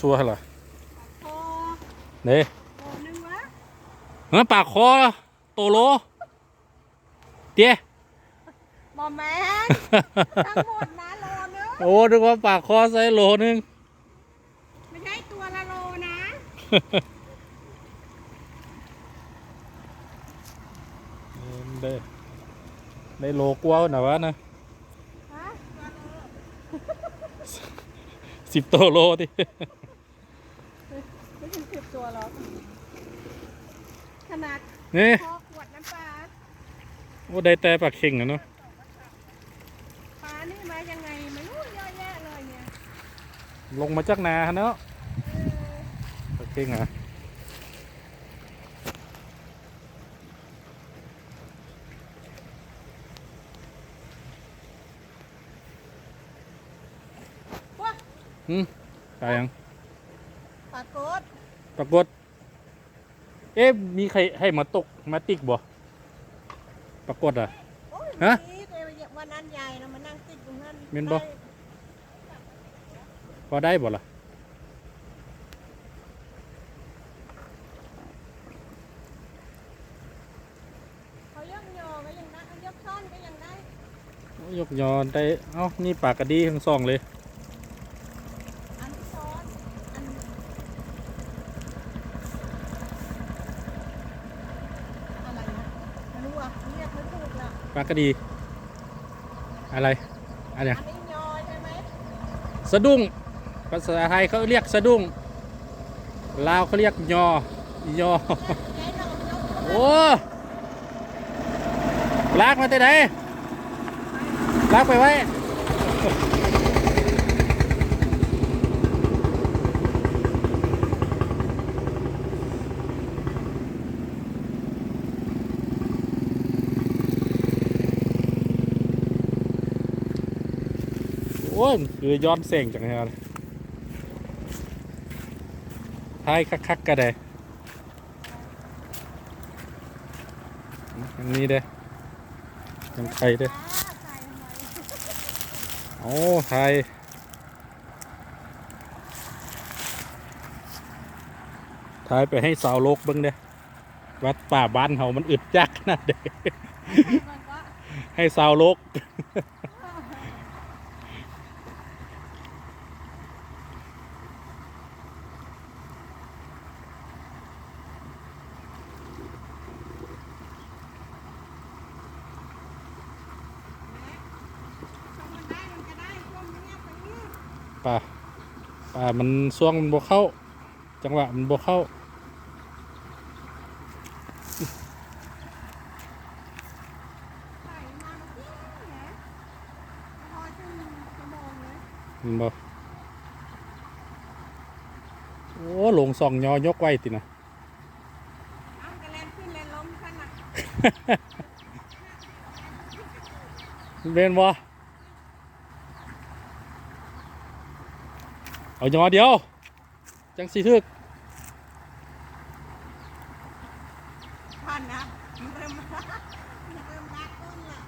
ซัวเหรอพอเด้โลนึงวะเฮ้ยปากคอโตโลเตี้ย บอแมนทั้งหมดนะโลนึงโอ้นึกว่าปากคอใส่โลนึง ไม่ใช่ตัวละโลนะ ได้ได้โลกว่าหน่ะวะนะฮะ สิบโตโลดิไม่ถึงสิบ ตัวหรอกขนาดนี่พอขวดน้ำปลาโอ้ได้แต่ปลาเข่งอะเนาะปลานี่มายังไงไม่รู้เยอะแยะเลยเนี่ยลงมาจากนาเนาะเออปลาเข่งอะว้าอืมตายยังปลากด ปรากฏ เอ๊ะมีใครให้มาตกมาติกบ่ปรากฏอะโอ้ยฮะมีแต่วันนั้นใหญ่นะมานั่งติดตรงนั้นแม่นบ่ได้พอได้บ่ล่ะเขายกยอก็ยังได้เขายกท่อนก็ยังได้ ยกยอได้ เอ้า นี่ปากกระดีทั้งสองเลย อันซ้อนอันอะไรนะไม่รู้อะเรียกไม่ถูก ละปากกระดี อะไรอะไรอันนี้ยอใช่ไหมสะดุ้งภาษาไทยเขาเรียกสะดุ้งลาวเขาเรียกยอยอไงเรายกโอ้ลากมาแต่ไหนลากไปไว้ โอ้ยคือย้อนเสียงจังเลยท้ายคักๆก็ได้อันนี้เด้ยังไทยเด้ใส่หอยโอ้ไทยไทยไปให้สาวโลกเบิ่งเด้วัดป่าบ้านเฮามันอึดจักนะเด้มันก็ให้สาวโลก ชมมันได้มันก็ได้ชมมันเงียบไปเงียบ ป่าป่ามันช่วงมันบ่เข้า จังหวะมันบ่เข้าใส่มาเมื่อกี้แหละพอจึงจะมองเลยมันบ่โอ้ลงส่องยอยกไว้ตินะเอากระแลนขึ้นแลนลงขนาดเบนบ่ เอายอเดียว จังสีทึกพันนะมันเริ่มมันเริ่มรักต้นละ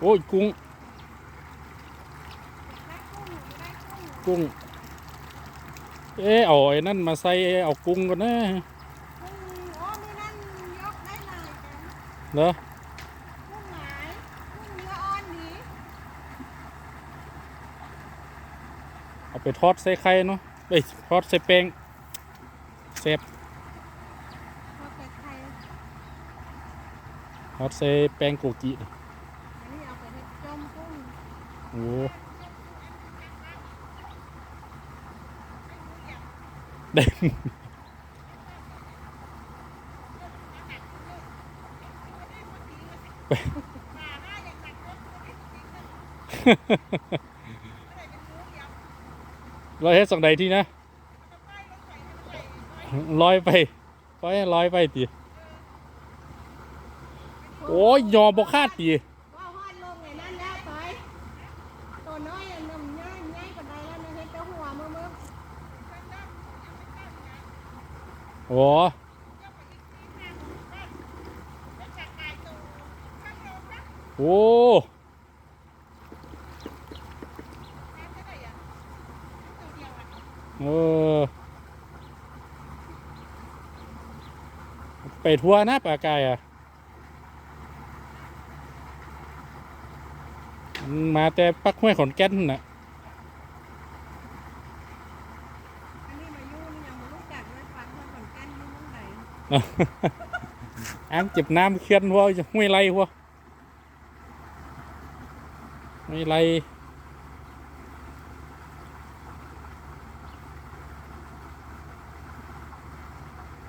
โอ้ยกุ้งได้กุ้งได้กุ้งกุ้ง เอ๊ะเอาไอ้นั่นมาใส่เอากุ้งก่อนนะ กุ้งโอ้มือนั่นยกได้เลยกัน เนาะกุ้งหงายกุ้งเนื้ออ่อนดีเอาไปทอดใส่ไข่เนาะเอ้ยทอดใส่แป้งแซ่บพอแต่ไข่ทอดใส่แป้งโกกิอันนี้เอาไปให้จมกุ้งโอ้ได้ ร้อยเฮ็ดสังใดที่นะลอยไปปลอยลอยไปตีโอ้ยยอมบกคาดตีโอ้ โอ้แม่ก็ได้อะตัวเดียวอะเออไปทัวร์นะปลากายอะมันมาแต่ปักห้วยขอนแก่นน่ะอันนี้มาอยู่นี่ยังมาลูกจักเลยฟังเมื่อก่อนกันอยู่เมืองไหนอ่างเจ็บน้ำเขื่อนหัวห้วยไรหัวห้ว ยไร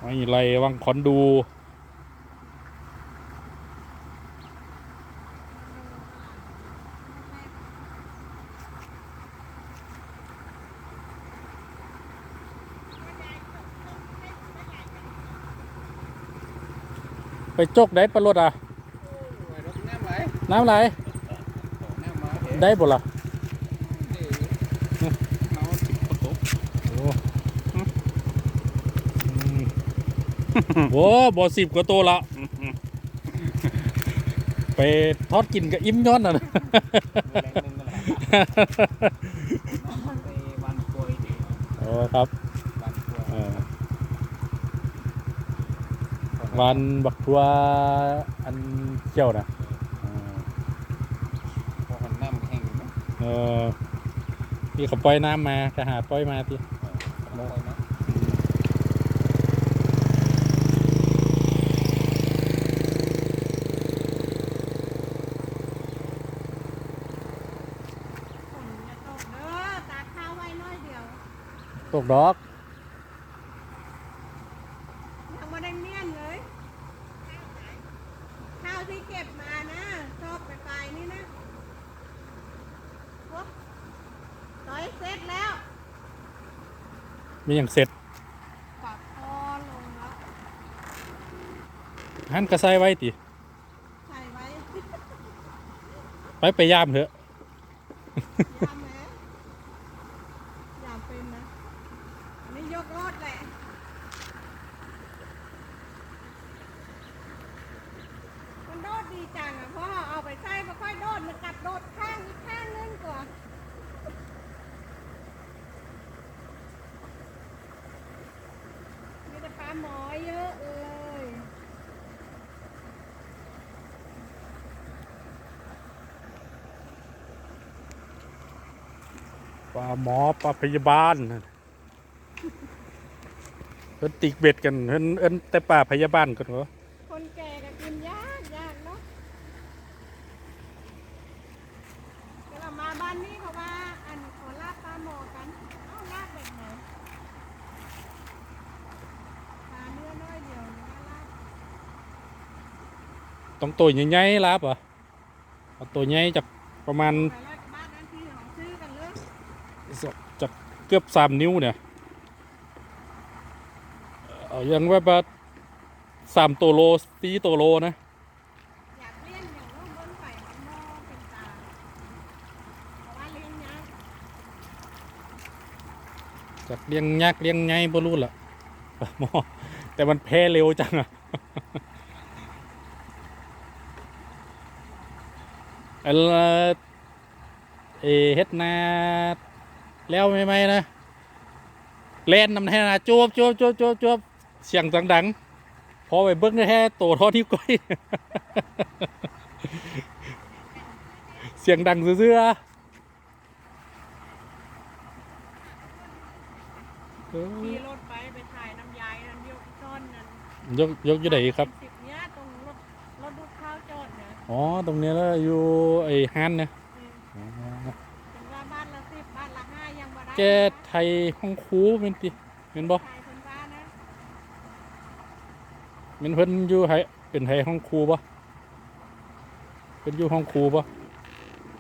ห้วยไรวังขอนดูไปจกได้ปลารถอะ น้ำไหล ได้บ่ล่ะโอ้อืมโอ้บ่สิบกว่าตัวละ ไปทอดกินกับอิ่มย้อนน่ะนะโอ้ครับเออวันบักทัวอันเขี้ยวนะเออพี่เขาปล่อยน้ำมาจะหาปล่อยมาพี่ฝนจะตกเด้อตากข้าวไว้น้อยเดียว ตกดอก ยังไม่ได้เมี่ยนเลย ข้าวที่เก็บมานะชอบไปไปนี่นะโอ้ต่อยเสร็จแล้ว มีอย่างเสร็จปักคอลงแล้วหันกระใส่ไว้ติใส่ไว้ไปไปย่ามเถอะ ยามแหมยามเป็นนะ อันนี้ยกรถแหละ มันโดดดีจังอะเพราะเอาไปใส่ไม่ค่อยโดดมันกลับโดดข้างอีกข้างนึงก่อนมีแต่ปลาหมอเยอะเลย ปลาหมอปลาพยาบาลเพิ่นติกเบ็ดกันเพิ่นเอิ้นแต่ปลาพยาบาลกันเหรอคนแก่ก็กินยากยากเนาะเวลามาบ้านนี้เขาว่าอันขอลาบปลาหมอกันเอ้าลาบแบบไหนปลาเนื้อน้อยเดียวเนื้อลาบต้องตัวใหญ่ๆลาบเหรอเอาตัวใหญ่จากประมาณไปลาดบ้านนั้นที่ของซื้อกันเลย จากเกือบสามนิ้วเนี่ยเอาอยังว่าแบบสามตัวโลสี่ตัวโลนะอยากเลี้ยงอย่างลูกบนไฟมันหม้อเป็นตาเพราะว่าเลี้ยงยากจากเลี้ยงยากเลี้ยงไงบ่รู้ล่ะปลาหมอแต่มันแพ้เร็วจังอะเออเอเฮ็ดนา แล้วไม่ไหมนะเล่นนำแท่นาจวบจวบจวบจวบจวบเสียงดังๆพอไปเบิ้งได้แค่โตเท่อที่วก้อยเสียงดังเสื้อๆเออขี่รถไปไปถ่ายน้ำยายนั่นยกต้นนั่นยกยกอยู่ไหนครับสิบเนี้ยตรงรถรถดูดข้าวจอดเนี่ยอ๋อตรงนี้แล้วอยู่ไอ้ฮันเนี่ย อืมถึงว่าบ้านละสิบบ้านละห้ายังบ่ได้ แกไทยห้องครูเป็นติเป็นบ่ขายคนเป็นเพิ่นอยู่ไทยเป็นไทยห้องครูบ่เป็นอยู่ห้องครูบ่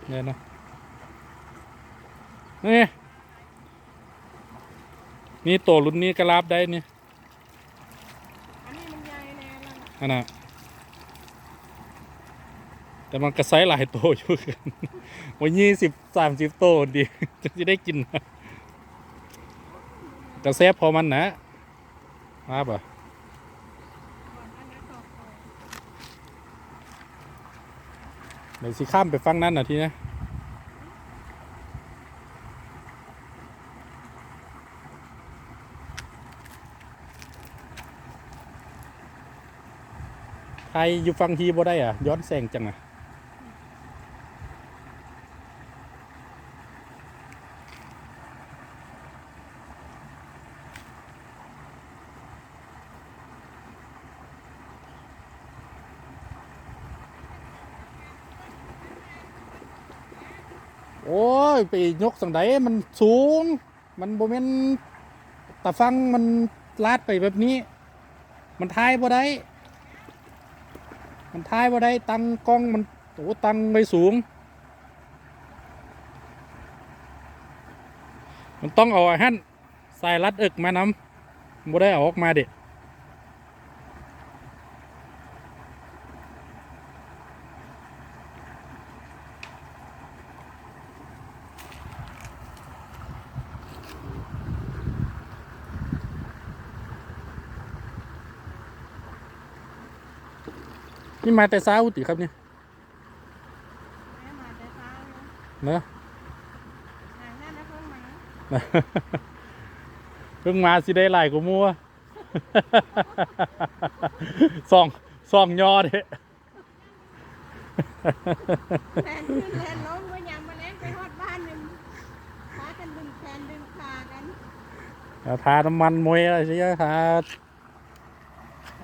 เนี่ยนะนี่นี่ตัวรุ่นนี้ก็รับได้นี่อันนี้มันใหญ่แน่แล้วนะอันน่ะแต่มันกระไซหลายโตอยู่กันวันยี่สิบสามสิบโตดีจะได้กิน กระแซบพอมันนะมาบ่ะเดี๋ยวสิข้ามไปฟังนั่นน่ะทีนะใครอยู่ฟังทีบ่ได้อะ ย้อนแสงจังอะ โอ้ย ไปยกสังไดมันสูง มันโบเมนตะฟังมันลาดไปแบบนี้ มันทายบ่ได้ มันทายบ่ได้ตังกล้องมันโอ้ตังไปสูง มันต้องเอาไอ้หั่นใส่รัดเอึกมานำบ่ได้เอาออกมาเด็ด นี่มาแต่เช้าติครับเนี่ยแม่มาแต่เช้าเลยเนอะหางนั่นนะเพิ่งมาเพิ่งมาสิได้หลายกว่ามัวส่องส่องยอเด้แลนขึ้นแลนลงก็ยังมาแลนไปฮอดบ้านหนึ่งพากันดึงแขนดึงขากันทาน้ำมันมวยอะไรสิทา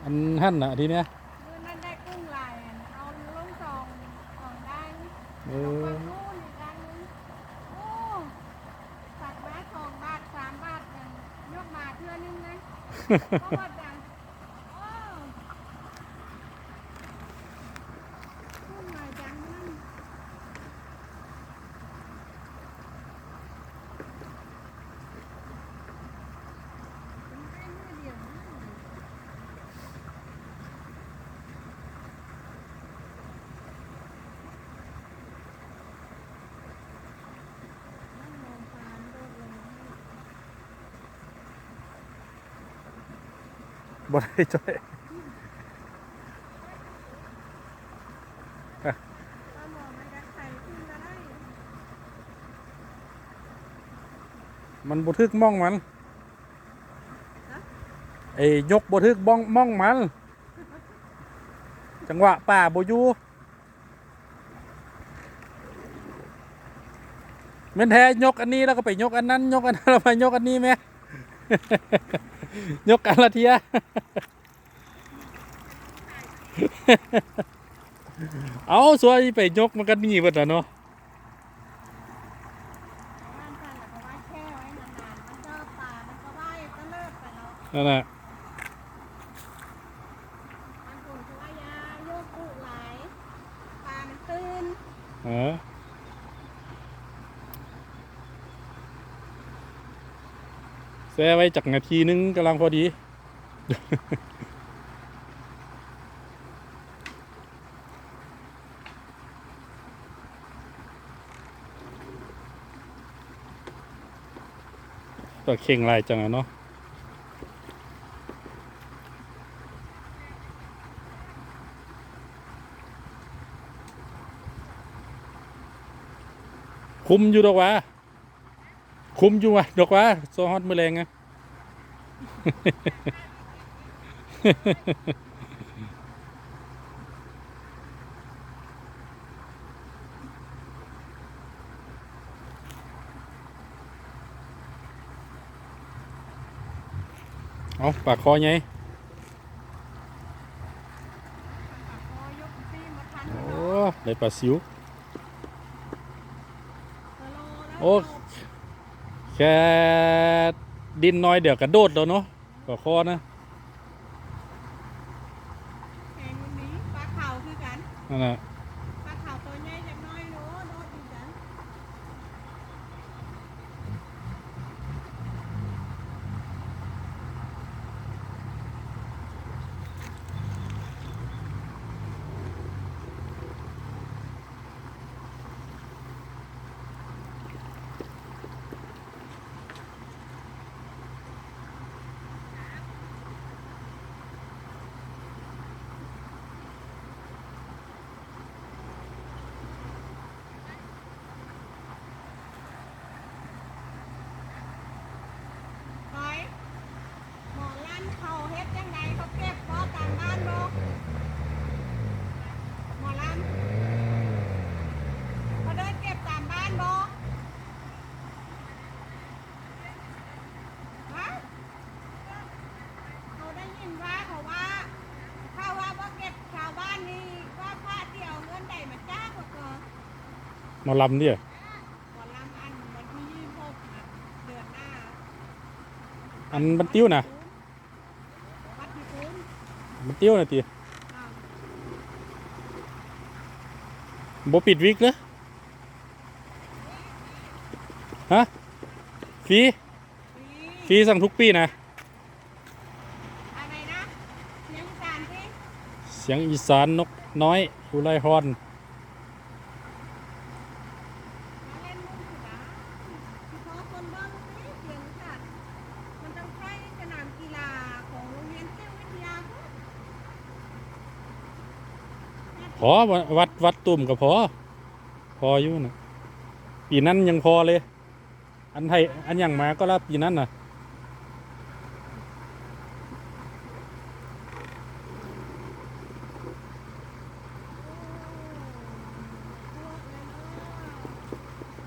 อันหั่นน่ะทีเนี้ย มือนั่นได้กุ้งลายอะเอาลงสองสองด้าน เอเอาอฝั่งนู้นอีกด้านนึงโอ้สักมาสองบาทสามบาทเนี่ยยกมาเทื่อนึงนะเพราะว่าจังโอ้กุ้งลายจังนั่น เป็นแค่เมื่อเดียวนะ นั่งมองฟ้าโลกเลย บ่ได้จ้อยก็มองมันจะไข่ขึ้นก็ได้มันบ่ทึกม่องมันไอ้ยกบ่ทึกบ้องม่องมัน จังหวะป่าบ่อยู่แม่นแท้ยกอันนี้แล้วก็ไปยกอันนั้น ยกอันนั้นแล้วไปยกอันนี้แม่ ยกกันละเทียเอาสวยไปยกมันก็หนีเบิดอะเนาะบ้านท่านก็ว่าแช่ไว้นานๆมันเจอป่ามันก็ว่ายตะเลิดไปแล้วนั่นแหละมันคงจะว่ายาโยกปุหลายปลามันตื่น เออ แซ่ไว้จักนาทีนึงกำลังพอดี ตัวเข่งลายจังอะเนาะคุมอยู่ดอกว่า คุมอยู่ว่ะดอกว่าโซฮอตมือแรงอะเอาปากคอไงปากคอยกซีมาทันโอ้เนาะได้ปลาซิวเออโลแล้วโอ้ แค่ดินน้อยเดี๋ยวกระโดดแล้วเนาะปากคอนะแข่งวันนี้ปลาเข่าคือกันนั่นแหละ ปลาเข่าตัวใหญ่จักหน้อยโลโดดอยู่กัน อ หมาลำเนี่ยหมอลำอันวันที่ยี่สิบหกนะเดือนหน้าอันมันติ้วนะวัดที่คุ้มมันติ้วนะตีอ้าวบ่ปิดวิกเลยฮะฟรีฟปีรีสั่งทุกปีนะอะไรนะเสียงการที่เสียงอีสานนกน้อยอุไรฮอน มาเล่นมุกอยู่นะที่ขอคนเบิ้งสิเสียงสัตว์มันต้องใช้สนามกีฬาของโรงเรียนเทพวิทยาพุทธ พอวัดวัดตุ่มก็พอ พออยู่นะปีนั้นยังพอเลย อันไทยอันอย่างมาก็รับปีนั้นน่ะ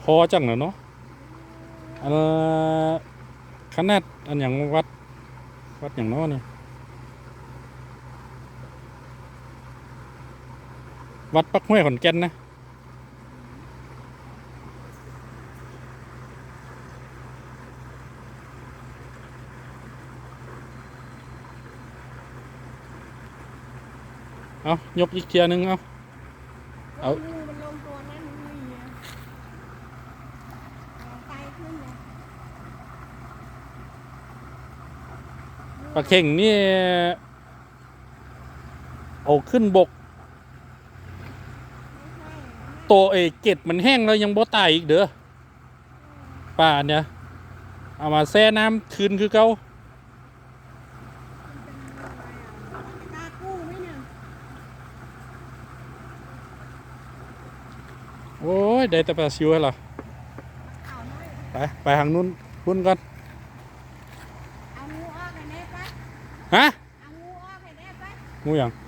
พอจังหนะเนาะอันขนาดอันอย่างวัด วัดอย่างน้อนี่ วัดปักห้วยขอนแก่นนะ เอายกอีกเทียหนึงเอาเอางูมันลงตัวนั่นนี่อะเอาไตขึ้นเลยปลาเข่งนี่เอาขึ้นบก ไม่ใช่โตเอเกตมันแห้งแล้วยังบ่ตายอีกเด้อป่าเนี่ย เอามาแช่น้ำคืนคือเก่าตากู้ไหมเนี่ยโอ้ย ได้แต่ปลาซิวเหรอเอาหน่อยไป ไปทางนู้นพุ่นก่อนเอางูออกให้แน่ปะฮะเอางูออกให้แน่ปะงูอย่างเ